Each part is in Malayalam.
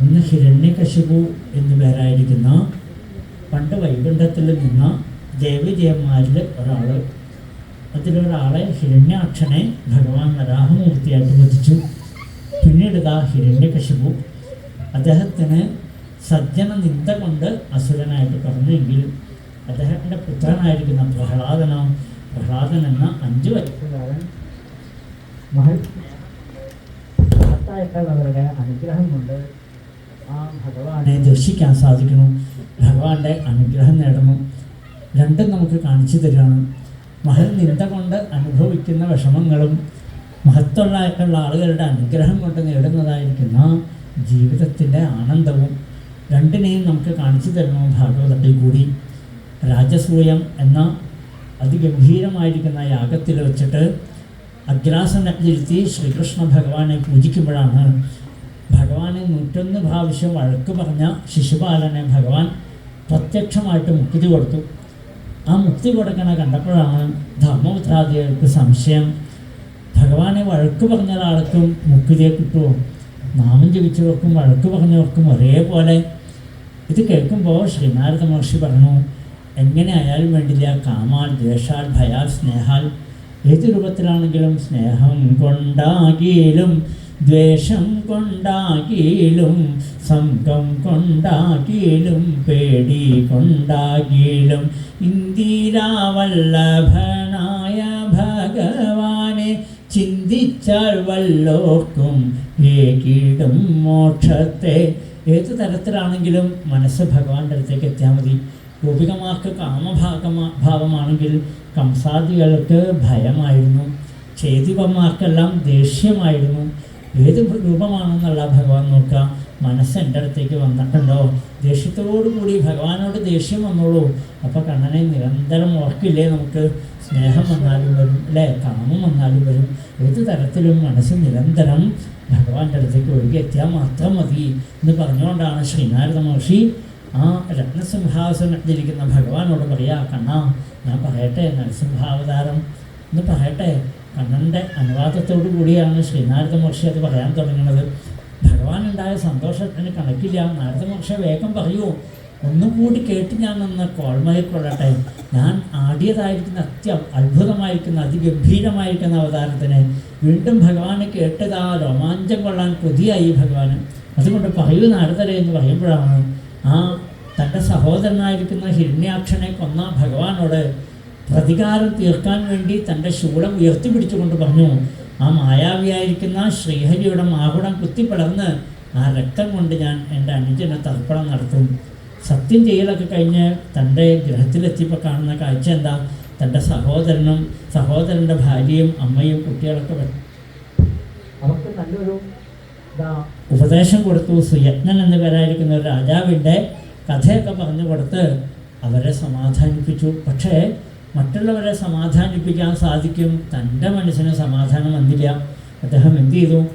ഒന്ന് ഹിരണ്യകശിപു എന്നു പേരായിരിക്കുന്ന പണ്ട് വൈകുണ്ഠത്തിൽ നിന്ന ദേവിദേവന്മാരിൽ ഒരാൾ അതിലൊരാളെ ഹിരണ്യാക്ഷനെ ഭഗവാൻ വരാഹമൂർത്തിയായിട്ട് വധിച്ചു. പിന്നീട് ഇതാ ഹിരണ്യകശിപു അദ്ദേഹത്തിന് സജ്ജന നിന്ദ കൊണ്ട് അസുരനായിട്ട് പറഞ്ഞെങ്കിൽ അദ്ദേഹത്തിന്റെ പുത്രനായിരിക്കുന്ന പ്രഹ്ലാദന പ്രഹ്ലാദൻ എന്ന അഞ്ചു വയസ്സുകാരൻ മഹത്തായിട്ടുള്ളവരുടെ അനുഗ്രഹം കൊണ്ട് ആ ഭഗവാനെ ദർശിക്കാൻ സാധിക്കുന്നു ഭഗവാന്റെ അനുഗ്രഹം നേടണം. രണ്ടും നമുക്ക് കാണിച്ചു തരികയാണ് മഹൽ നിന്ദ കൊണ്ട് അനുഭവിക്കുന്ന വിഷമങ്ങളും മഹത്തുള്ള ആളുകളുടെ അനുഗ്രഹം കൊണ്ട് നേടുന്നതായിരിക്കുന്ന ജീവിതത്തിന്റെ ആനന്ദവും രണ്ടിനെയും നമുക്ക് കാണിച്ചു തരണം ഭാഗവതത്തിൽ കൂടി. രാജസൂയം എന്ന അതിഗംഭീരമായിരിക്കുന്ന യാഗത്തിൽ വെച്ചിട്ട് അഗ്രാസനത്തിരുത്തി ശ്രീകൃഷ്ണ ഭഗവാനെ പൂജിക്കുമ്പോഴാണ് ഭഗവാനെ നൂറ്റൊന്ന് പ്രാവശ്യം വഴക്ക് പറഞ്ഞ ശിശുപാലനെ ഭഗവാൻ പ്രത്യക്ഷമായിട്ട് മുക്തി കൊടുത്തു. ആ മുക്തി കൊടുക്കണ കണ്ടപ്പോഴാണ് ധർമ്മപുത്രാദികൾക്ക് സംശയം. ഭഗവാനെ വഴക്ക് പറഞ്ഞ ഒരാൾക്കും മുക്തിയെ കിട്ടുമോ? നാമം ജപിച്ചവർക്കും വഴക്ക് പറഞ്ഞവർക്കും ഒരേപോലെ. ഇത് കേൾക്കുമ്പോൾ ശ്രീനാരദ മഹർഷി പറഞ്ഞു എങ്ങനെ ആയാലും വേണ്ടില്ല കാമാൽ ദ്വേഷാൽ ഭയാൽ സ്നേഹാൽ ഏത് രൂപത്തിലാണെങ്കിലും സ്നേഹം കൊണ്ടാകിലും ദ്വേഷം കൊണ്ടാകിലും സംഘം കൊണ്ടാകിലും പേടി കൊണ്ടാകിലും ഇന്ദിരാവല്ലഭനായ ഭഗവാനെ ചിന്തിച്ചാൽ വല്ലോർക്കും ഏകിടും മോക്ഷത്തെ. ഏത് തരത്തിലാണെങ്കിലും മനസ്സ് ഭഗവാന്റെ അടുത്തേക്ക് എത്തിയാൽ മതി. ഗോപികമാർക്ക് കാമഭാഗമാ ഭാവമാണെങ്കിൽ കംസാദികൾക്ക് ഭയമായിരുന്നു. ചേതിവന്മാർക്കെല്ലാം ദേഷ്യമായിരുന്നു. ഏത് രൂപമാണെന്നുള്ള ഭഗവാൻ നോക്കുക. മനസ്സ് എന്റെ അടുത്തേക്ക് വന്നിട്ടുണ്ടോ? ദേഷ്യത്തോടുകൂടി ഭഗവാനോട് ദേഷ്യം വന്നോളൂ. അപ്പോൾ കണ്ണനെ നിരന്തരം ഓർക്കില്ലേ നമുക്ക്? സ്നേഹം വന്നാലും വരും അല്ലേ? കാമം വന്നാലും വരും. ഏത് തരത്തിലും മനസ്സ് നിരന്തരം ഭഗവാന്റെ അടുത്തേക്ക് ഒഴുകി എത്തിയാൽ മാത്രം മതി എന്ന് പറഞ്ഞുകൊണ്ടാണ് ശ്രീനാരദ മഹർഷി ആ രത്നസിംഹാസനത്തിലിരിക്കുന്ന ഭഗവാനോട് പറയാ കണ്ണ ഞാൻ പറയട്ടെ നരസിംഹാവതാരം എന്ന് പറയട്ടെ. കണ്ണന്റെ അനുവാദത്തോടു കൂടിയാണ് ശ്രീനാരദ മഹർഷി അത് പറയാൻ തുടങ്ങുന്നത്. ഭഗവാനുണ്ടായ സന്തോഷത്തിന് കണക്കില്ല. നാരദ മഹർഷി വേഗം പറയുമോ ഒന്നും കൂടി കേട്ട് ഞാൻ നിന്ന് കോൾമയക്കൊള്ളട്ടെ ഞാൻ ആടിയതായിരിക്കുന്ന അത്യ അത്ഭുതമായിരിക്കുന്ന അതിഗംഭീരമായിരിക്കുന്ന അവതാരത്തിന് വീണ്ടും ഭഗവാനെ കേട്ടത് ആ രോമാഞ്ചം കൊള്ളാൻ കൊതിയായി ഭഗവാന്. അതുകൊണ്ട് പറയൂ നാരദരെ എന്ന് പറയുമ്പോഴാണ് ആ തന്റെ സഹോദരനായിരിക്കുന്ന ഹിരണ്യാക്ഷനെ കൊന്ന ഭഗവാനോട് പ്രതികാരം തീർക്കാൻ വേണ്ടി തന്റെ ശൂലം ഉയർത്തിപ്പിടിച്ചുകൊണ്ട് പറഞ്ഞു ആ മായാവിയായിരിക്കുന്ന ശ്രീഹരിയുടെ മാകുടം കുത്തിപ്പിളർന്ന് ആ രക്തം കൊണ്ട് ഞാൻ എന്റെ അനുജന തർപ്പണം നടത്തും. സത്യം ചെയ്യലൊക്കെ കഴിഞ്ഞ് തന്റെ ഗ്രഹത്തിലെത്തിയപ്പോൾ കാണുന്ന കാഴ്ച എന്താ? തന്റെ സഹോദരനും സഹോദരന്റെ ഭാര്യയും അമ്മയും കുട്ടികളൊക്കെ അവർക്ക് നല്ലൊരു ഉപദേശം കൊടുത്തു. സുയജ്ഞൻ എന്ന് പേരായിരിക്കുന്ന ഒരു രാജാവിന്റെ കഥയൊക്കെ പറഞ്ഞു കൊടുത്ത് അവരെ സമാധാനിപ്പിച്ചു. പക്ഷേ മറ്റുള്ളവരെ സമാധാനിപ്പിക്കാൻ സാധിക്കും. തന്റെ മനസ്സിന് സമാധാനം വന്നില്ല. അദ്ദേഹം എന്ത് ചെയ്തു?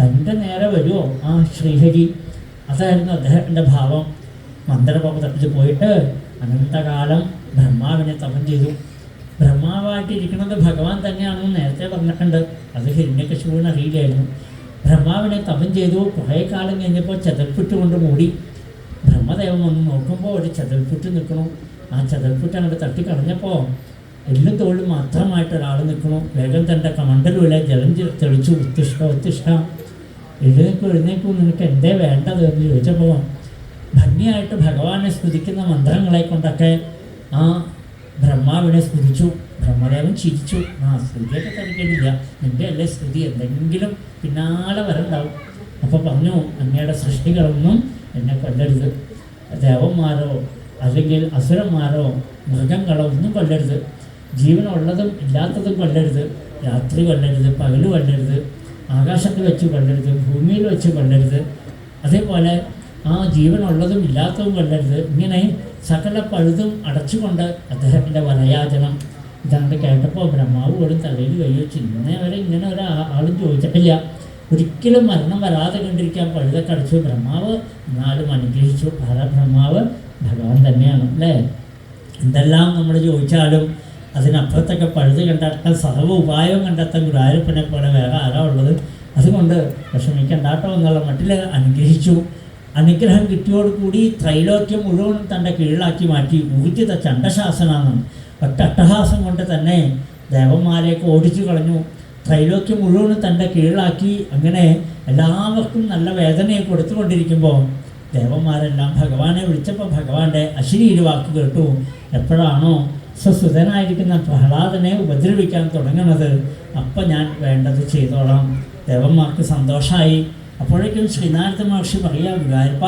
തന്റെ നേരെ വരുമോ ആ ശ്രീഹരി. അതായിരുന്നു അദ്ദേഹത്തിന്റെ ഭാവം. മന്ദരപർവതത്തിൽ പോയിട്ട് അനന്തകാലം ബ്രഹ്മാവിനെ തപം ചെയ്തു. ബ്രഹ്മാവായിട്ടിരിക്കുന്നത് ഭഗവാൻ തന്നെയാണെന്ന് നേരത്തെ പറഞ്ഞിട്ടുണ്ട്. അത് ഹിരണ്യകശുവിന് അറിയില്ലായിരുന്നു. ബ്രഹ്മാവിനെ തപം ചെയ്തു. കുറേ കാലം കഴിഞ്ഞപ്പോൾ ചതൽപ്പുറ്റ് കൊണ്ട് മൂടി. ബ്രഹ്മദേവം ഒന്ന് നോക്കുമ്പോൾ ഒരു ചതൽപ്പുറ്റ് നിൽക്കണു ആ ചതൽപ്പുറ്റ് അങ്ങോട്ട് തട്ടിക്കളഞ്ഞപ്പോൾ എല്ലും തോളിൽ മാത്രമായിട്ട് ഒരാൾ നിൽക്കണു വേഗം തന്റെ കമണ്ടലുമില്ല ജലം തെളിച്ചു. ഉത്തിഷ്ട ഉത്തിഷ്ട എഴുന്നേക്കും എഴുന്നേക്കും നിനക്ക് എന്തേ വേണ്ടത് എന്ന് ചോദിച്ചപ്പോൾ ഭംഗിയായിട്ട് ഭഗവാനെ സ്തുതിക്കുന്ന മന്ത്രങ്ങളെ കൊണ്ടൊക്കെ ആ ബ്രഹ്മാവിനെ സ്തുതിച്ചു. ബ്രഹ്മദേവൻ ചിരിച്ചു. ആ സ്തുതിയൊക്കെ തനിക്കില്ല നിന്റെ അല്ലേ സ്തുതി? എന്തെങ്കിലും പിന്നാലെ വരണ്ടാവും. അപ്പോൾ പറഞ്ഞു അങ്ങയുടെ സൃഷ്ടികളൊന്നും എന്നെ കൊല്ലരുത്. ദേവന്മാരോ അല്ലെങ്കിൽ അസുരന്മാരോ മൃഗങ്ങളോ ഒന്നും കൊല്ലരുത്. ജീവനുള്ളതും ഇല്ലാത്തതും കൊല്ലരുത്. രാത്രി കൊല്ലരുത് പകൽ കൊല്ലരുത്. ആകാശത്ത് വെച്ച് കൊല്ലരുത് ഭൂമിയിൽ വെച്ച് കൊല്ലരുത്. അതേപോലെ ആ ജീവനുള്ളതും ഇല്ലാത്തതും കൊല്ലരുത്. ഇങ്ങനെ സകല പഴുതും അടച്ചുകൊണ്ട് അദ്ദേഹത്തിന്റെ വലയാചനം. ഇതാണ്ട് കേട്ടപ്പോൾ ബ്രഹ്മാവ് പോലും തലയിൽ കൈവച്ചു ഇന്നേ വരെ ഇങ്ങനെ ഒരു ആളും ചോദിച്ചിട്ടില്ല. ഒരിക്കലും മരണം വരാതെ കണ്ടിരിക്കാൻ പഴുതൊക്കെ അടച്ചു. ബ്രഹ്മാവ് എന്നാലും അനുഗ്രഹിച്ചു. പല ബ്രഹ്മാവ്? ഭഗവാൻ തന്നെയാണ് അല്ലേ? എന്തെല്ലാം നമ്മൾ ചോദിച്ചാലും അതിനപ്പുറത്തൊക്കെ പഴുത് കണ്ടെത്താൻ സർവ ഉപായം കണ്ടെത്താൻ ഗുരുവായൂരപ്പനെ പോലെ വേറെ ആരാ ഉള്ളത്? അതുകൊണ്ട് വിഷമിക്കണ്ടാട്ടോ എന്നുള്ള മട്ടിൽ അനുഗ്രഹിച്ചു. അനുഗ്രഹം കിട്ടിയോടുകൂടി ത്രൈലോക്യം മുഴുവൻ തന്റെ കീഴിലാക്കി മാറ്റി. ഊർജിത ചണ്ടശാസനാണ് ഒറ്റ അട്ടഹാസം കൊണ്ട് തന്നെ ദേവന്മാരെയൊക്കെ ഓടിച്ചു കളഞ്ഞു. ത്രൈലോക്യം മുഴുവൻ തന്റെ കീഴിലാക്കി. അങ്ങനെ എല്ലാവർക്കും നല്ല വേദനയെ കൊടുത്തുകൊണ്ടിരിക്കുമ്പോൾ ദേവന്മാരെല്ലാം ഭഗവാനെ വിളിച്ചപ്പോൾ ഭഗവാന്റെ അശ്ലീല വാക്ക് കേട്ടു. എപ്പോഴാണോ സ്വസുതനായിരിക്കുന്ന പ്രഹ്ലാദനെ ഉപദ്രവിക്കാൻ തുടങ്ങുന്നത് അപ്പം ഞാൻ വേണ്ടത് ചെയ്തോളാം. ദേവന്മാർക്ക് സന്തോഷമായി അപ്പോഴേക്കും ശ്രീനാരദ മഹർഷി പറയുക ഗുരുവായൂരപ്പ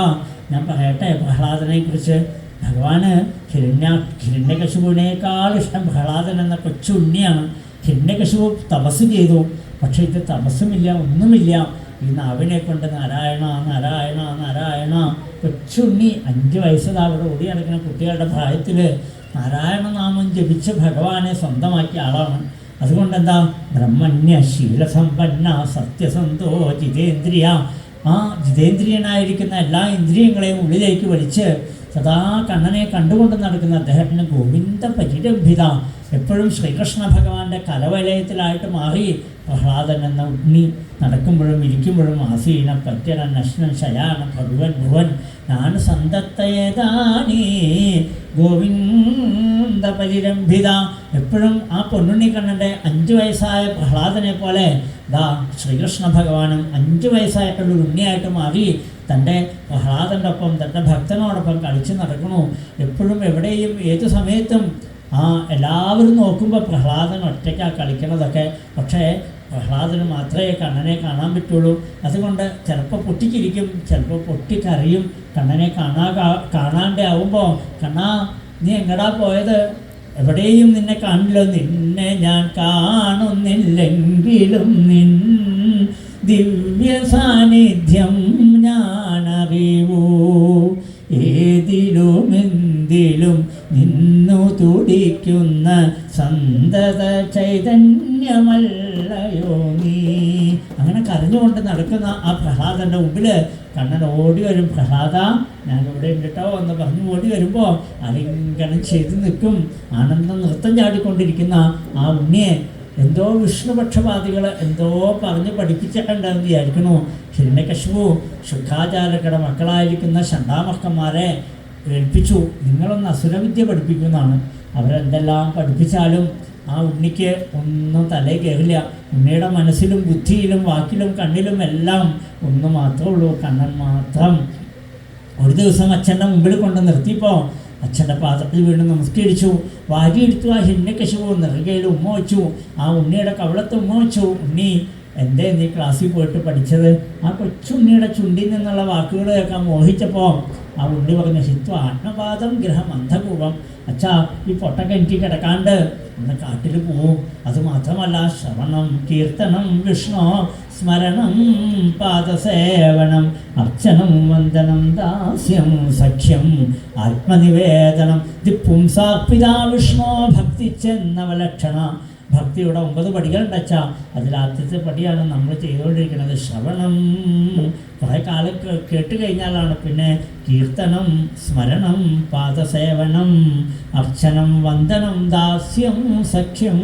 ഞാൻ പറയട്ടെ പ്രഹ്ലാദനെ കുറിച്ച് ഭഗവാന് ഹിരണ്യ ഹിരണ്യകശുവിനേക്കാൾ ഇഷ്ടം പ്രഹ്ലാദൻ എന്ന കൊച്ചുണ്ണിയാണ്. ഹിരണ്യകശുപു തപസ് ചെയ്തു. പക്ഷേ ഇത് തപസ്സുമില്ല ഒന്നുമില്ല. ഈ നാവിനെ കൊണ്ട് നാരായണ നാരായണ നാരായണ. കൊച്ചുണ്ണി അഞ്ച് വയസ്സതാ അവിടെ ഓടി നടക്കുന്ന കുട്ടികളുടെ പ്രായത്തിൽ നാരായണ നാമം ജപിച്ച് ഭഗവാനെ സ്വന്തമാക്കിയ ആളാണ്. അതുകൊണ്ട് എന്താ ബ്രഹ്മണ്യ ശീലസമ്പന്ന സത്യസന്ധോ ജിതേന്ദ്രിയ. ആ ജിതേന്ദ്രിയനായിരിക്കുന്ന എല്ലാ ഇന്ദ്രിയങ്ങളെയും ഉള്ളിലേക്ക് വലിച്ച് സദാ കണ്ണനെ കണ്ടുകൊണ്ട് നടക്കുന്ന അദ്ദേഹത്തിന് ഗോവിന്ദ പരിരംഭിത. എപ്പോഴും ശ്രീകൃഷ്ണ ഭഗവാന്റെ കലവലയത്തിലായിട്ട് മാറി പ്രഹ്ലാദൻ എന്ന ഉണ്ണി നടക്കുമ്പോഴും ഇരിക്കുമ്പോഴും ആസീന പത്യന നഷ്ണൻ ശയാന ഭഗവൻ ഭുവൻ ഞാൻ സന്തത്തയതാനേ ഗോവിന്ദ പരിരംഭിത എപ്പോഴും ആ പൊന്നുണ്ണി കണ്ണന്റെ അഞ്ച് വയസ്സായ പ്രഹ്ലാദനെ പോലെ ദാ ശ്രീകൃഷ്ണ ഭഗവാനും അഞ്ച് വയസ്സായിട്ടുള്ള ഉണ്ണിയായിട്ട് മാറി തന്റെ പ്രഹ്ലാദന്റെ ഒപ്പം തന്റെ ഭക്തനോടൊപ്പം കളിച്ച് നടക്കണു. എപ്പോഴും എവിടെയും ഏത് സമയത്തും ആ എല്ലാവരും നോക്കുമ്പോൾ പ്രഹ്ലാദൻ ഒറ്റയ്ക്കാണ് കളിക്കണതൊക്കെ. പക്ഷേ പ്രഹ്ലാദന് മാത്രമേ കണ്ണനെ കാണാൻ പറ്റുള്ളൂ. അതുകൊണ്ട് ചിലപ്പോൾ പൊട്ടിച്ചിരിക്കും ചിലപ്പോൾ പൊട്ടിക്കറിയും കണ്ണനെ കാണാ കാണാണ്ടേ ആവുമ്പോൾ കണ്ണാ നീ എങ്ങടാ പോയത്? എവിടെയും നിന്നെ കാണില്ല. നിന്നെ ഞാൻ കാണുന്നില്ലെങ്കിലും നിൻ ദിവ്യ സാന്നിധ്യം ഞാൻ അറിവൂ ഏതിലും എന്തിലും നിന്നു തുടിക്കുന്ന സന്തത ചൈതന്യമല്ലയോ നീ? അങ്ങനെ കരഞ്ഞുകൊണ്ട് നടക്കുന്ന ആ പ്രഹ്ലാദന്റെ മുമ്പിൽ കണ്ണൻ ഓടി വരും. പ്രഹ്ലാദ ഞാനിവിടെ ഉണ്ട് കേട്ടോ എന്ന് പറഞ്ഞു ഓടി വരുമ്പോൾ അലിംഗനം ചെയ്ത് നിൽക്കും. ആനന്ദം നൃത്തം ചാടിക്കൊണ്ടിരിക്കുന്ന ആ ഉണ്ണിയെ എന്തോ വിഷ്ണുപക്ഷപാതികൾ എന്തോ പറഞ്ഞ് പഠിപ്പിച്ചിട്ടുണ്ടെന്ന് വിചാരിക്കണു ഹിരണ്യകശുവു ശുഖാചാരക്കട മക്കളായിരിക്കുന്ന ഷണ്ടാമക്കന്മാരെ ഏൽപ്പിച്ചു. നിങ്ങളൊന്ന് അസുരവിദ്യ പഠിപ്പിക്കുന്നതാണ് അവരെന്തെല്ലാം പഠിപ്പിച്ചാലും ആ ഉണ്ണിക്ക് ഒന്നും തലേ കയറില്ല. ഉണ്ണിയുടെ മനസ്സിലും ബുദ്ധിയിലും വാക്കിലും കണ്ണിലും എല്ലാം ഒന്ന് മാത്രമേ ഉള്ളൂ. കണ്ണൻ മാത്രം. ഒരു ദിവസം അച്ഛന്റെ മുമ്പിൽ കൊണ്ട് നിർത്തിയപ്പോൾ അച്ഛന്റെ പാദത്തിൽ വീണ് നമസ്കരിച്ചു. വാരിയെടുത്തു ആ ഹിന്നക്കശുവോ നിറകയിൽ ഉമ്മ വെച്ചു. ആ ഉണ്ണിയുടെ കവളത്ത് ഉമ്മ വെച്ചു. ഉണ്ണി എന്തേ നീ ക്ലാസ്സിൽ പോയിട്ട് പഠിച്ചത്? ആ കൊച്ചുണ്ണിയുടെ ചുണ്ടിൽ നിന്നുള്ള വാക്കുകൾ കേൾക്കാൻ മോഹിച്ചപ്പോൾ ആ ഉണ്ണി പറഞ്ഞ ശിത്വ ആത്മപാദം ഗ്രഹം അന്ധകൂപം അച്ഛാ ഈ പൊട്ടൊക്കെ എനിക്ക് കിടക്കാണ്ട് ഒന്ന് കാട്ടിൽ പോവും. അതുമാത്രമല്ല ശ്രവണം കീർത്തനം വിഷ്ണു സ്മരണം പാദസേവനം അർച്ചനം വന്ദനം ദാസ്യം സഖ്യം ആത്മനിവേദനം. ഇത് പുംസാർപ്പിതാ വിഷ്ണു ഭക്തി ചെന്നവലക്ഷണ ഭക്തിയുടെ ഒമ്പത് പടികൾ അച്ഛാ അതിൽ ആദ്യത്തെ പടിയാണ് നമ്മൾ ചെയ്തുകൊണ്ടിരിക്കുന്നത്. ശ്രവണം. കുറേ കാലം കേട്ട് കഴിഞ്ഞാലാണ് പിന്നെ കീർത്തനം സ്മരണം പാദസേവനം അർച്ചനം വന്ദനം ദാസ്യം സഖ്യം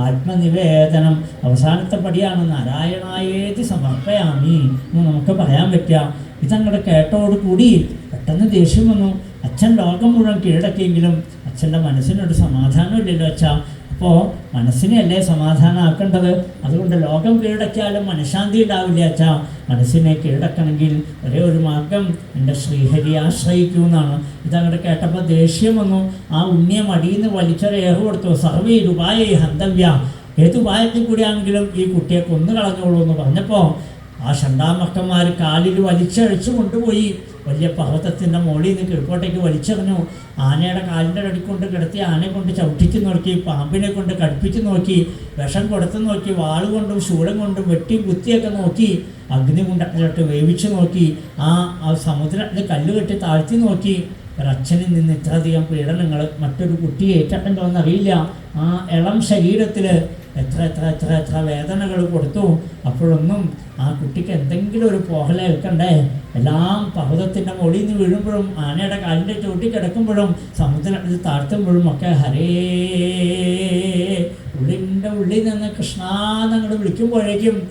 ആത്മനിവേദനം. അവസാനത്തെ പടിയാണ് നാരായണായേതി സമർപ്പയാമി എന്ന് നമുക്ക് പറയാൻ പറ്റുക. ഇതങ്ങടെ കേട്ടോടുകൂടി പെട്ടെന്ന് ദേഷ്യം വന്നു. അച്ഛൻ ലോകം മുഴുവൻ കീഴടക്കിയെങ്കിലും അച്ഛന്റെ മനസ്സിനൊരു സമാധാനമില്ലല്ലോ അച്ഛാ. അപ്പോൾ മനസ്സിനെയല്ലേ സമാധാനമാക്കേണ്ടത് അതുകൊണ്ട് ലോകം കീഴടക്കിയാലും മനഃശാന്തി ഉണ്ടാവില്ല അച്ഛാ. മനസ്സിനെ കീഴടക്കണമെങ്കിൽ ഒരേ ഒരു മാർഗം എന്റെ ശ്രീഹരി ആശ്രയിക്കൂ എന്നാണ് ഇതങ്ങോട്ട് കേട്ടപ്പോൾ ദേഷ്യം വന്നു. ആ ഉണ്ണിയെ മടിയിൽ നിന്ന് വലിച്ചൊരു ഏറ് കൊടുത്തു. സർവേ രൂപായ ഹന്തവ്യ. ഏത് ഉപായത്തിൽ കൂടിയാണെങ്കിലും ഈ കുട്ടിയെ കൊന്നു കളഞ്ഞോളൂ എന്ന് പറഞ്ഞപ്പോൾ ആ ഷണ്ടാമക്കന്മാർ കാലിൽ വലിച്ചഴിച്ചു കൊണ്ടുപോയി. വലിയ പർവതത്തിന്റെ മുകളിൽ നിന്ന് കിഴക്കോട്ടേക്ക് വലിച്ചെറിഞ്ഞു. ആനയുടെ കാലിന്റെ അടിക്കൊണ്ട് കിടത്തി ആനയെ കൊണ്ട് ചവിട്ടിച്ച് നോക്കി പാമ്പിനെ കൊണ്ട് കടുപ്പിച്ച് നോക്കി വിഷം കൊടുത്ത് നോക്കി വാളുകൊണ്ടും ശൂലം കൊണ്ടും വെട്ടി കുത്തിയൊക്കെ നോക്കി അഗ്നി കൊണ്ടിട്ട് വേവിച്ച് നോക്കി ആ ആ സമുദ്രത്തിൽ കല്ല് കെട്ടി താഴ്ത്തി നോക്കി. ഒരച്ഛനിൽ നിന്ന് ഇത്രയധികം പീഡനങ്ങൾ മറ്റൊരു കുട്ടിയെ ഏറ്റിട്ടുണ്ടോ എന്നറിയില്ല ആ ഇളം ശരീരത്തിൽ എത്ര എത്ര എത്ര എത്ര വേദനകൾ കൊടുത്തു. അപ്പോഴൊന്നും ആ കുട്ടിക്ക് എന്തെങ്കിലും ഒരു പോഹല ഏൽക്കണ്ടേ? എല്ലാം പർവതത്തിന്റെ മുകളിൽ നിന്ന് വീഴുമ്പോഴും ആനയുടെ കാലിന്റെ ചൂട്ടി കിടക്കുമ്പോഴും സമുദ്രത്തിൽ താഴ്ത്തുമ്പോഴും ഒക്കെ ഹരേ ഉള്ളിന്റെ ഉള്ളിൽ നിന്ന് കൃഷ്ണാന്നങ്ങൾ വിളിക്കുമ്പോഴേക്കും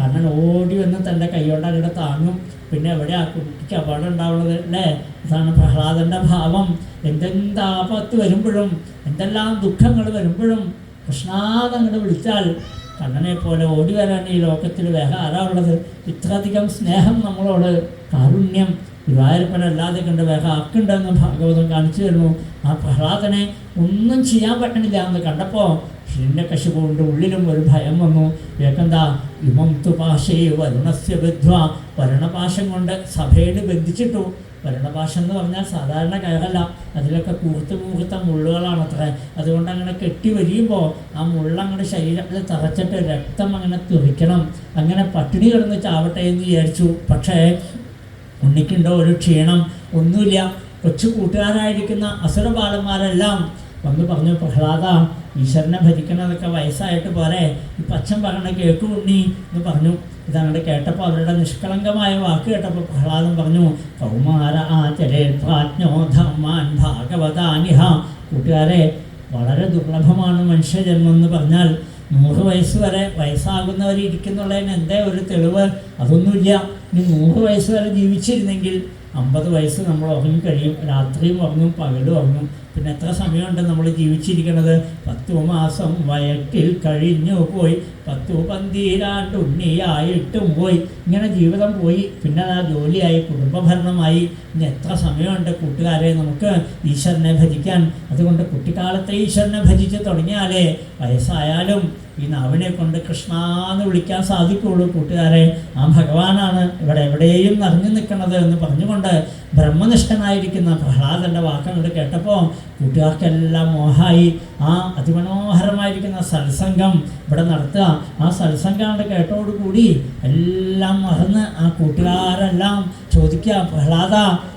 കണ്ണൻ ഓടി വന്ന് തന്റെ കൈയോണ്ട് അങ്ങോട്ട് താങ്ങും. പിന്നെ എവിടെ ആ കുട്ടിക്ക് അപകടം ഉണ്ടാവുന്നത് അല്ലേ? അതാണ് പ്രഹ്ലാദന്റെ ഭാവം. എന്തെന്താപത്ത് വരുമ്പോഴും എന്തെല്ലാം ദുഃഖങ്ങൾ വരുമ്പോഴും കൃഷ്ണാദങ്ങോട് വിളിച്ചാൽ കണ്ണനെ പോലെ ഓടി വരാൻ ഈ ലോകത്തിൽ വേറെ ആരാളുള്ളത് ഇത്രയധികം സ്നേഹം നമ്മളോട് കാരുണ്യം ഗുരുവായൂരപ്പനല്ലാതെ കണ്ട് വേറെ ആക്കുണ്ടെന്ന് ഭാഗവതം കാണിച്ചു തരുന്നു. ആ പ്രഹ്ലാദനെ ഒന്നും ചെയ്യാൻ പറ്റണില്ല എന്ന് കണ്ടപ്പോൾ ഹിരണ്യകശിപുവിന്റെ ഉള്ളിലും ഒരു ഭയം വന്നു. ഏക്കെന്താ? ഇമം തുപാശയെ വരുണസ്യ ബദ്ധ്വ വരുണപാശം കൊണ്ട് സഭയിൽ ബന്ധിച്ചിട്ടു. വരുണപാശം എന്ന് പറഞ്ഞാൽ സാധാരണ കയറല്ല അതിലൊക്കെ കൂർത്ത് കൂർത്ത മുള്ളുകളാണ് അത്ര. അതുകൊണ്ട് അങ്ങനെ കെട്ടി വരിയുമ്പോൾ ആ മുള്ളങ്ങനെ ശരീരത്തിൽ തറച്ചിട്ട് രക്തം അങ്ങനെ തുറിക്കണം. അങ്ങനെ പട്ടിണി കിടന്ന് ചാവട്ടെ എന്ന് വിചാരിച്ചു. പക്ഷേ ഉണ്ണിക്കുണ്ടോ ഒരു ക്ഷീണം. ഒന്നുമില്ല. കൊച്ചു കൂട്ടുകാരായിരിക്കുന്ന അസുരബാലന്മാരെല്ലാം വന്ന് പറഞ്ഞു പ്രഹ്ലാദ ഈശ്വരനെ ഭജിക്കണതൊക്കെ വയസ്സായിട്ട് പോരെ. ഈ അച്ഛൻ പറയണ കേട്ടു ഉണ്ണി എന്ന് പറഞ്ഞു. ഇതങ്ങോട്ട് കേട്ടപ്പോൾ അവരുടെ നിഷ്കളങ്കമായ വാക്ക് കേട്ടപ്പോൾ പ്രഹ്ലാദൻ പറഞ്ഞു കൗമാര ആചരേ പ്രാജ്ഞോ ധർമാൻ ഭാഗവതാനിഹ. കൂട്ടുകാരെ വളരെ ദുർലഭമാണ് മനുഷ്യജന്മം എന്ന് പറഞ്ഞാൽ നൂറ് വയസ്സ് വരെ വയസ്സാകുന്നവർ ഇരിക്കുന്നുള്ളതിന് എന്തേ ഒരു തെളിവ്? അതൊന്നുമില്ല. ഇനി നൂറ് വയസ്സ് വരെ ജീവിച്ചിരുന്നെങ്കിൽ അമ്പത് വയസ്സ് നമ്മൾ ഉറങ്ങി കഴിയും. രാത്രിയും ഉറങ്ങും പകലും ഉറങ്ങും. പിന്നെ എത്ര സമയമുണ്ട് നമ്മൾ ജീവിച്ചിരിക്കുന്നത് പത്തു മാസം വയറ്റിൽ കഴിഞ്ഞു പോയി. പത്തു പന്തിരാണ്ട് ഉണ്ണിയായിട്ടും പോയി. ഇങ്ങനെ ജീവിതം പോയി. പിന്നെ ആ ജോലിയായി കുടുംബഭരണമായി. ഇനി എത്ര സമയമുണ്ട് കൂട്ടുകാരെ നമുക്ക് ഈശ്വരനെ ഭജിക്കാൻ? അതുകൊണ്ട് കുട്ടിക്കാലത്തെ ഈശ്വരനെ ഭജിച്ച് തുടങ്ങിയാലേ വയസ്സായാലും ഈ നാവിനെ കൊണ്ട് കൃഷ്ണ എന്ന് വിളിക്കാൻ സാധിക്കുള്ളൂ കൂട്ടുകാരെ. ആ ഭഗവാനാണ് ഇവിടെ എവിടെയും നിറഞ്ഞു നിൽക്കുന്നത് എന്ന് പറഞ്ഞുകൊണ്ട് ബ്രഹ്മനിഷ്ഠനായിരിക്കുന്ന പ്രഹ്ലാദന്റെ വാക്കുകൾ കേട്ടപ്പോൾ കൂട്ടുകാർക്കെല്ലാം മോഹായി. ആ അതിമനോഹരമായിരിക്കുന്ന സത്സംഗം ഇവിടെ നടത്തുക. ആ സത്സംഗം അവിടെ കേട്ടോടുകൂടി എല്ലാം മറന്ന് ആ കൂട്ടുകാരെല്ലാം ചോദിക്കുക പ്രഹ്ലാദ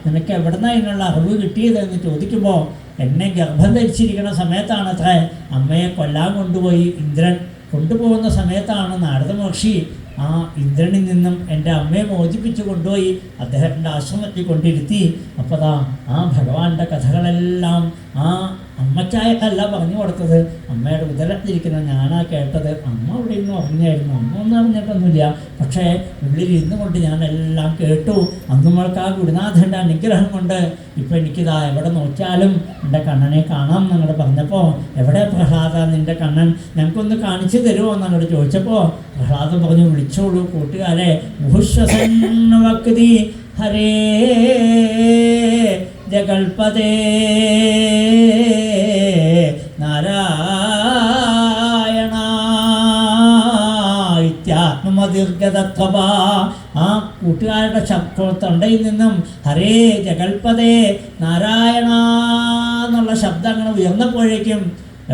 നിനക്ക് എവിടുന്ന ഇതിനുള്ള അറിവ് കിട്ടിയത്? എന്ന് ചോദിക്കുമ്പോൾ എന്നെ ഗർഭം ധരിച്ചിരിക്കുന്ന സമയത്താണ് അത്ര അമ്മയെ കൊല്ലാൻ കൊണ്ടുപോയി. ഇന്ദ്രൻ കൊണ്ടുപോകുന്ന സമയത്താണ് നാരദ മഹർഷി ആ ഇന്ദ്രനിൽ നിന്നും എന്റെ അമ്മയെ മോചിപ്പിച്ചു കൊണ്ടുപോയി അദ്ദേഹത്തിന്റെ ആശ്രമത്തിൽ കൊണ്ടിരുത്തി. അപ്പോൾ ആ ഭഗവാന്റെ കഥകളെല്ലാം ആ അമ്മച്ചായക്കല്ല പറഞ്ഞു കൊടുത്തത്. അമ്മയുടെ ഉദരത്തിരിക്കുന്ന ഞാനാ കേട്ടത്. അമ്മ അവിടെ ഇരുന്ന് ഉറങ്ങിയായിരുന്നു. അമ്മ ഒന്നും അറിഞ്ഞിട്ടൊന്നുമില്ല. പക്ഷേ ഉള്ളിൽ ഇരുന്നു കൊണ്ട് ഞാനെല്ലാം കേട്ടു. അന്ന് നമ്മൾക്ക് ആ ഗുരുനാഥന്റെ അനുഗ്രഹം കൊണ്ട് ഇപ്പം എനിക്കിതാ എവിടെ നോക്കിയാലും എന്റെ കണ്ണനെ കാണാം എന്നങ്ങോട്ട് പറഞ്ഞപ്പോൾ എവിടെ പ്രഹ്ലാദ നിന്റെ കണ്ണൻ? ഞങ്ങൾക്കൊന്ന് കാണിച്ചു തരുമോ എന്നങ്ങോട് ചോദിച്ചപ്പോൾ പ്രഹ്ലാദൻ പറഞ്ഞു വിളിച്ചോളൂ കൂട്ടുകാരെ. ഹരേ ജഗൽപദേ നാരായണത്യാത്മദീർഘതത്വമാ ആ കൂട്ടുകാരുടെ ശബ്ദ തൊണ്ടയിൽ നിന്നും ഹരേ ജഗൽപദേ നാരായണ എന്നുള്ള ശബ്ദം ഉയർന്നപ്പോഴേക്കും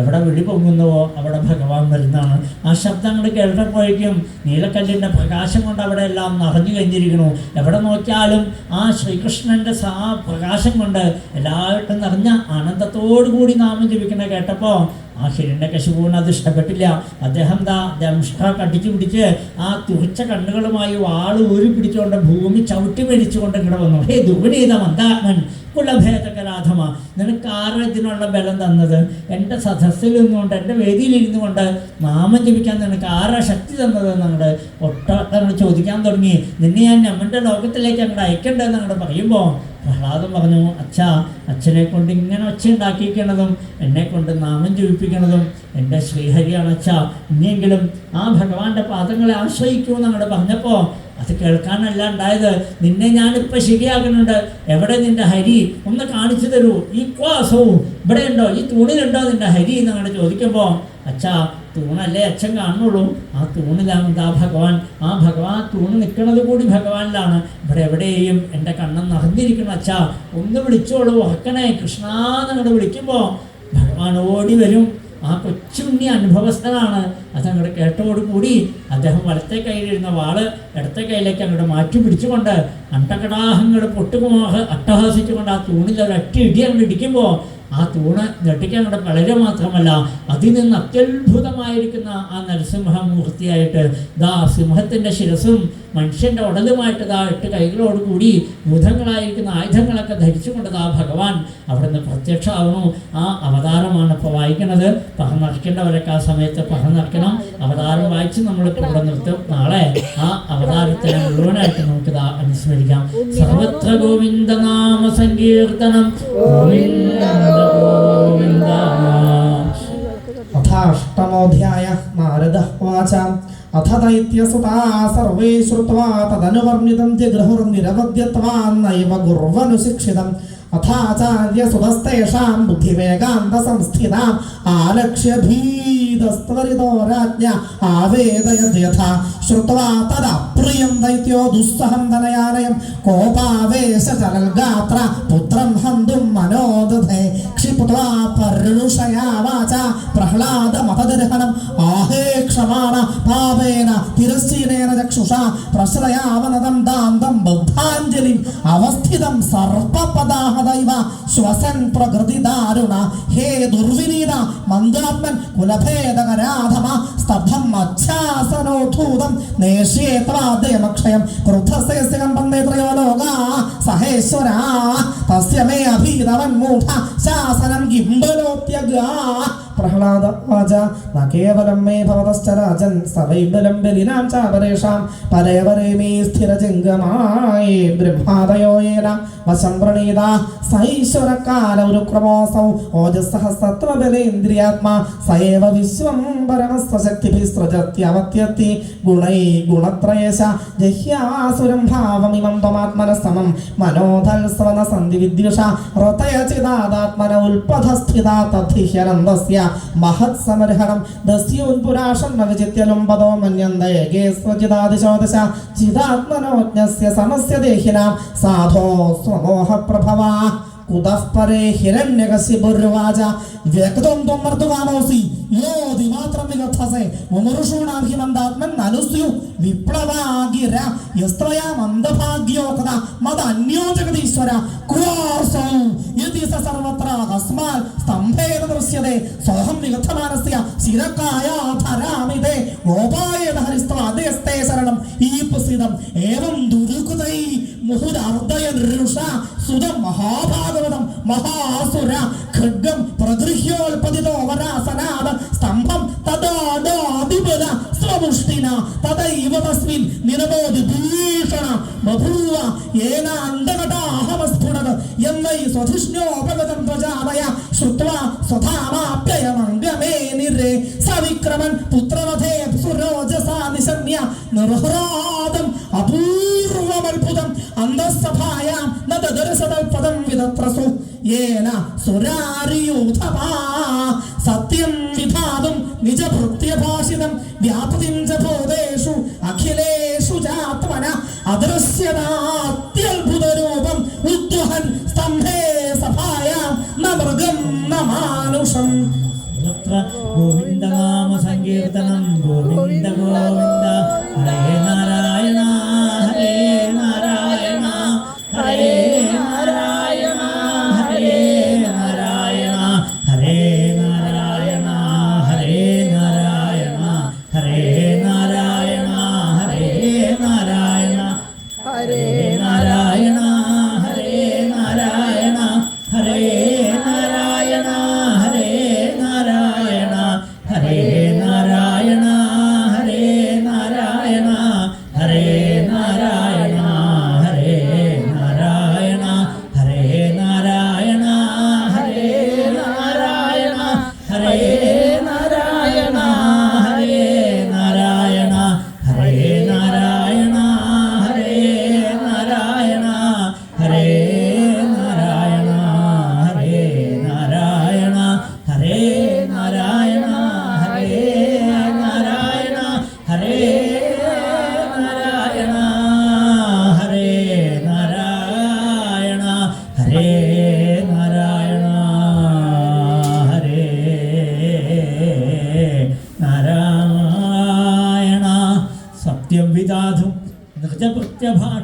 എവിടെ വിളി പൊങ്ങുന്നുവോ അവിടെ ഭഗവാൻ വരുന്നതാണ്. ആ ശബ്ദങ്ങൾ കേട്ടപ്പോഴേക്കും നീലക്കല്ലിന്റെ പ്രകാശം കൊണ്ട് അവിടെ എല്ലാം നിറഞ്ഞു കഴിഞ്ഞിരിക്കണു എവിടെ നോക്കിയാലും ആ ശ്രീകൃഷ്ണന്റെ സാ പ്രകാശം കൊണ്ട് എല്ലാവരും നിറഞ്ഞ ആനന്ദത്തോടു കൂടി നാമം ജപിക്കുന്ന കേട്ടപ്പോൾ ആ ഹിരണ്യകശിപുവിന് അത് ഇഷ്ടപ്പെട്ടില്ല. അദ്ദേഹം ദാ ദംഷ്ട്ര കടിച്ചു പിടിച്ച് ആ തുറച്ച കണ്ണുകളുമായി വാൾ ഊരി പിടിച്ചുകൊണ്ട് ഭൂമി ചവിട്ടി മേടിച്ചുകൊണ്ട് ഇങ്ങനെ വന്നു. ഹേ ദുഗുണീത മന്ദാത്മൻ കുലഭേദകരാധമ നിനക്ക് ആരാ ഇതിനുള്ള ബലം തന്നത്? എന്റെ സദസ്സിൽ നിന്നുകൊണ്ട് എന്റെ വേദിയിൽ ഇരുന്നു കൊണ്ട് നാമം ജപിക്കാൻ നിനക്ക് ആരാ ശക്തി തന്നത് എന്നങ്ങോട്ട് ഒട്ടങ്ങൾ ചോദിക്കാൻ തുടങ്ങി. നിന്നെ ഞാൻ നമ്മുടെ ലോകത്തിലേക്ക് അങ്ങോട്ട് അയക്കണ്ടെന്ന് അങ്ങോട്ട് പറയുമ്പോൾ പ്രഹ്ലാദം പറഞ്ഞു അച്ഛാ അച്ഛനെ കൊണ്ട് ഇങ്ങനെ ഒച്ച ഉണ്ടാക്കിയിരിക്കണതും എന്നെ കൊണ്ട് നാമം ജപിപ്പിക്കണതും എന്റെ ശ്രീഹരിയാണ് അച്ഛാ. ഇനിയെങ്കിലും ആ ഭഗവാന്റെ പാദങ്ങളെ ആശ്രയിക്കൂ എന്നങ്ങോട്ട് പറഞ്ഞപ്പോൾ അത് കേൾക്കാനല്ല ഉണ്ടായത്. നിന്നെ ഞാനിപ്പോൾ ശരിയാക്കുന്നുണ്ട്. എവിടെ നിന്റെ ഹരി? ഒന്ന് കാണിച്ചു തരൂ. ഈ ക്വാസവും ഇവിടെ ഉണ്ടോ ഈ തൂണിലുണ്ടോ നിന്റെ ഹരി? എന്നങ്ങോട്ട് ചോദിക്കുമ്പോൾ അച്ഛാ തൂണല്ലേ അച്ഛൻ കാണുള്ളൂ ആ തൂണിലാണ് എന്താ ഭഗവാൻ. ആ ഭഗവാൻ തൂണ് നിൽക്കുന്നത് കൂടി ഭഗവാനിലാണ്. ഇവിടെ എവിടെയും എന്റെ കണ്ണം നിറഞ്ഞിരിക്കണം അച്ഛാ. ഒന്ന് വിളിച്ചോളൂ. ഉറക്കണേ. കൃഷ്ണാന്നങ്ങോട്ട് വിളിക്കുമ്പോൾ ഭഗവാൻ ഓടി വരും. ആ കൊച്ചുണ്ണി അനുഭവസ്ഥനാണ്. അത് അതങ്ങോട്ട് കേട്ടോടുകൂടി അദ്ദേഹം വലത്തെ കയ്യിലിരുന്ന വാൾ ഇടത്തെ കയ്യിലേക്ക് അങ്ങോട്ട് മാറ്റി പിടിച്ചുകൊണ്ട് അണ്ടകടാഹങ്ങൾ പൊട്ടുമോഹ അട്ടഹാസിച്ചുകൊണ്ട് ആ തൂണിൽ ഒരു അട്ടി ഇടി അങ്ങോട്ട് ഇടിക്കുമ്പോൾ ആ തൂണ് ഞെട്ടിക്കാൻ ഇവിടെ വളരെ മാത്രമല്ല അതിൽ നിന്ന് അത്യത്ഭുതമായിരിക്കുന്ന ആ നരസിംഹമൂർത്തിയായിട്ട് ദാ സിംഹത്തിന്റെ ശിരസും മനുഷ്യന്റെ ഉടലുമായിട്ട് ദാ എട്ട് കൈകളോടുകൂടി ഭൂതങ്ങളായിരിക്കുന്ന ആയുധങ്ങളൊക്കെ ധരിച്ചുകൊണ്ട് ദാ ഭഗവാൻ അവിടുന്ന് പ്രത്യക്ഷമാവുന്നു. ആ അവതാരമാണ് ഇപ്പോൾ വായിക്കുന്നത്. പഹനറക്കേണ്ടവരൊക്കെ ആ സമയത്ത് പഹനറക്കണം അവതാരം വായിച്ച് നമ്മൾ ഇവിടെ നിർത്തും. നാളെ ആ അവതാരത്തിനെ മുഴുവനായിട്ട് നമുക്ക് ദാ അനുസ്മരിക്കാം. സർവത്ര ഗോവിന്ദനാമ സങ്കീർത്തനം. ഗോവിന്ദ അഥാഷ്ടമോധ്യായ മാരദവാചാം അഥ ദൈത്യസുതാ സർവേ ശ്രുത്വാ തദനുവർണിതം ജഗൃഹുർനിരവധ്യത്വാന്നൈവ ഗുർവനുശിക്ഷിതം അഥാചാര്യസുതസ്തേഷാം ബുദ്ധിവേഗാന്തസംസ്ഥിതാം ആലക്ഷ്യഭീ വിപരീതസ്തരിതോ രാജ്ഞ ആവേദയത് യഥാ. ശ്രുത്വാ തദപ്രിയം ദൈത്യോ ദുസ്സഹന്തനയാനയം കോപാവേശതരൽഗാത്ര പുത്രം ഹന്തും മനോദധേ. ക്ഷിപ്ത്വാ പരുഷയാ വാച പ്രഹ്ലാദമതദർഹണം. ആ ക്ഷമാണ പാപേന തിരശ്ചീനേന ചക്ഷുഷ പ്രശ്രയാവനതം ദാന്തം ബുദ്ധാഞ്ജലിം അവസ്ഥിതം സർവപദാഹദൈവ ശ്വസൻ പ്രകൃതി ദാരുണ. ഹേ ദുർവിനീത മന്ദാത്മൻ കുലഭേദകരാധമ സ്തഭം അച്ഛാസനോധൂതം നേഷ്യത്വാദയമക്ഷയം ക്രുദ്ധശേസികം പന്തേത്രയോ ലോക സഹേശ്വര തസ്യമേ അഭീതവൻ മൂഢ ശാസനം ഗിംബലോത്യഗ പ്രഹ്ലാദമാച ന കേവലം മേ ഭവതശ്ചരാജൻ സവൈബലം ബലിനാം ചാപരേഷാം പരേവരേ മേ സ്ഥിരചിംഗമായി ബ്രഹ്മാദയോയേന വശം പ്രണീത സൈശ്വരക്കാല ഉരുക്രമോസൗ ഓജസ്സഹസത്വബലേന്ദ്രിയാത്മാ സയേവ വിശ്വം പരമസ്വശക്തിഭിസ്സൃജത്യവത്യത്തി ഗുണൈ ഗുണത്രയേശ ജഹ്യാസുരം ഭാവമിമം തമാത്മനസ്തമം മനോധൽസവന സന്ധി വിദ്യുഷ ഹൃതയചിതാതാത്മന ഉൽപഥസ്ഥിതാ തദ്ധിഹ്യനന്ദസ്യ മഹത് സമർഹണം ദസ്യൂൻ പുരാഷം നവചിത്യലുംപതോ മന്യന്തയകേ ചിതാത്മനോജ്ഞസ്യ സമസ്യ ദേഹിനാം. സാധോ സ്വമോഹ പ്രഭവാ കുതപ്പരെ ഹിരണ്യകശിപുർ രാജ വ്യക്തം ത്വമർത്തുവാമോസി യോ ദിമാത്രം വിഗഥസേ മുമുർഷൂണാം ഹിമന്താത്മൻ അനുസ്യു വിപ്ലവാഗിര. യസ്ത്വയാ മന്ദഭാഗ്യോ കഥ മത അന്യോ ജഗതീശ്വര കുവാസൗ യതി സ സർവത്ര അസ്മാൽ സ്തംഭേന ദൃശ്യതേ. സോഹം വിഗഥമാനസ്യ ശിരകായ ധരാമിതേ. ഗോപായേന ഹരിസ്ത്വ അതേസ്തേ ശരണം. ഈ സുരസിതം ഏവം ദുരുകുതൈ മുഹുരർദ്ധയ നൃഷ സുത മഹാഭാഗവതം മഹാസുര ഖഡ്ഗം പ്രഗൃഹ്യോൽപതിതോ വരാസനാദ സ്തംഭം തദാദിപദ സ്വമുഷ്ടിന തദൈവ തസ്മിൻ നിരവധി ഭീഷണ ബഭൂവ ഏന അന്തകടാഹവസ്ഫുടത എന്നൈ സ്വധിഷ്ണോപഗതം ത്വജാതയ ശ്രുത്വാ സ്വധാമാപ്യയമംഗമേ നിരേ സവിക്രമൻ പുത്രവധേ സുരോജസാ നിശമ്യ നിർഹ്രാ പാദം വിതത്രസു ഏന സുരാരിയൂഥപാ.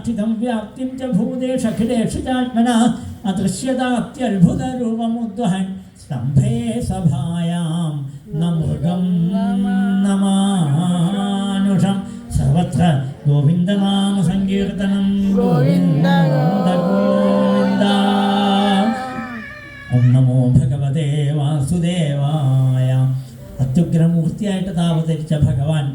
നൃജപ്രത്യഭാഷിതം വ്യാപ്തിം ച ഭൂതേഷഖിലേഷു ചാത്മന സ്തംഭേ സഭായാം നമൃഗം നമാനുഷം. സർവത്ര ഗോവിന്ദനാമ സങ്കീർത്തനം ഗോവിന്ദ ഗോവിന്ദ ഓം നമോ ഭഗവതേ വാസുദേവായ. അത്യുഗ്രമൂർത്തിയായിട്ട് താവതരിച്ച ഭഗവാൻ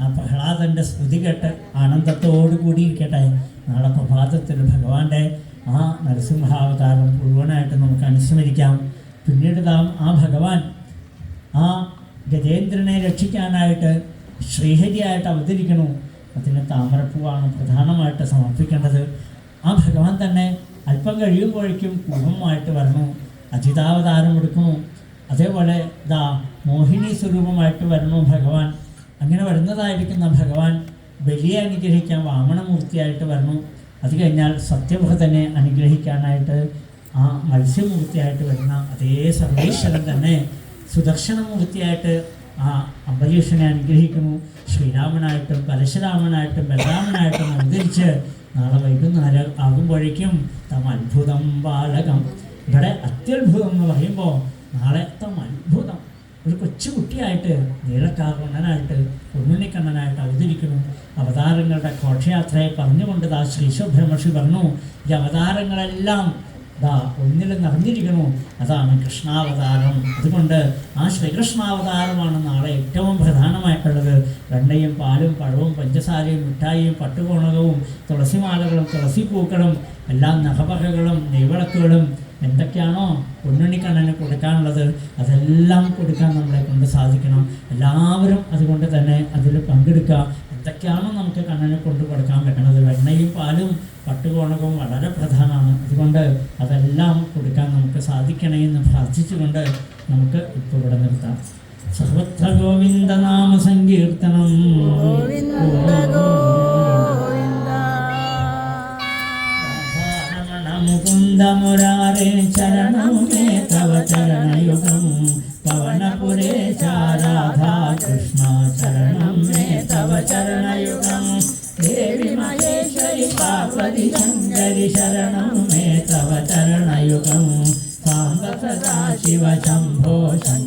ആ പ്രഹ്ലാദന്റെ സ്തുതി കേട്ട് ആനന്ദത്തോടു കൂടിയിരിക്കട്ടെ നാളെ പ്രഭാതത്തിൽ ഭഗവാന്റെ ആ നരസിംഹാവതാരം മുഴുവനായിട്ട് നമുക്ക് അനുസ്മരിക്കാം. പിന്നീട് നാം ആ ഭഗവാൻ ആ ഗജേന്ദ്രനെ രക്ഷിക്കാനായിട്ട് ശ്രീഹരിയായിട്ട് അവതരിക്കണു. അതിന് താമരപ്പൂവാണ് പ്രധാനമായിട്ട് സമർപ്പിക്കേണ്ടത്. ആ ഭഗവാൻ തന്നെ അല്പം കഴിയുമ്പോഴേക്കും കുടുംബമായിട്ട് വരണു. അജിതാവതാരം എടുക്കുന്നു. അതേപോലെ ദാ മോഹിനി സ്വരൂപമായിട്ട് വരണു ഭഗവാൻ. അങ്ങനെ വരുന്നതായിരിക്കുന്ന ഭഗവാൻ ബലിയെ അനുഗ്രഹിക്കാൻ വാമണമൂർത്തിയായിട്ട് വരണം അത് കഴിഞ്ഞാൽ സത്യവ്രതനെ അനുഗ്രഹിക്കാനായിട്ട് ആ മത്സ്യമൂർത്തിയായിട്ട് വരുന്ന അതേ സർവേശ്വരൻ തന്നെ സുദർശനമൂർത്തിയായിട്ട് ആ അംബരീഷനെ അനുഗ്രഹിക്കുന്നു. ശ്രീരാമനായിട്ടും പരശുരാമനായിട്ടും ബലരാമനായിട്ടും അവതരിച്ച് നാളെ വൈകുന്നേരം ആകുമ്പോഴേക്കും തം അത്ഭുതം ബാലകം. ഇവിടെ അത്യത്ഭുതം എന്ന് പറയുമ്പോൾ നാളെ തം അത്ഭുതം. ഒരു കൊച്ചു കുട്ടിയായിട്ട് നീലക്കാർവണ്ണനായിട്ട് ഉണ്ണുണ്ണിക്കണ്ണനായിട്ട് അവതരിക്കുന്നു. അവതാരങ്ങളുടെ ഘോഷയാത്രയെ പറഞ്ഞുകൊണ്ട് ദാ ശ്രീ ശുഭ്രമഷി പറഞ്ഞു ഈ അവതാരങ്ങളെല്ലാം ദാ ഒന്നിൽ നിറഞ്ഞിരിക്കുന്നു. അതാണ് കൃഷ്ണാവതാരം. അതുകൊണ്ട് ആ ശ്രീകൃഷ്ണാവതാരമാണ് നാളെ ഏറ്റവും പ്രധാനമായിട്ടുള്ളത്. വെണ്ണയും പാലും പഴവും പഞ്ചസാരയും മിഠായിയും പട്ടുകോണകവും തുളസിമാലകളും തുളസിപ്പൂക്കളും എല്ലാ നഖപകകളും നെയ്വിളക്കുകളും എന്തൊക്കെയാണോ പൊന്നുണ്ണിക്കണ്ണന് കൊടുക്കാനുള്ളത് അതെല്ലാം കൊടുക്കാൻ നമ്മളെ കൊണ്ട് സാധിക്കണം. എല്ലാവരും അതുകൊണ്ട് തന്നെ അതിൽ പങ്കെടുക്കുക. എന്തൊക്കെയാണോ നമുക്ക് കണ്ണനെ കൊണ്ട് കൊടുക്കാൻ പറ്റുന്നത് വെണ്ണയും പാലും പട്ടുകോണകവും വളരെ പ്രധാനമാണ്. അതുകൊണ്ട് അതെല്ലാം കൊടുക്കാൻ നമുക്ക് സാധിക്കണേ എന്ന് പ്രാർത്ഥിച്ചുകൊണ്ട് നമുക്ക് ഇപ്പോൾ ഇവിടെ നിർത്താം. സർവത്ര ഗോവിന്ദനാമ സങ്കീർത്തനം. నందమురారే చరణమునే తవ చరణయుగం. పవనపురే చారాధా కృష్ణ చరణం నే తవ చరణయుగం. దేవి మహేశ్వరి పార్వతి శంకరి శరణం మే తవ చరణయుగం. సాంబ సదా శివ శంభో శంకర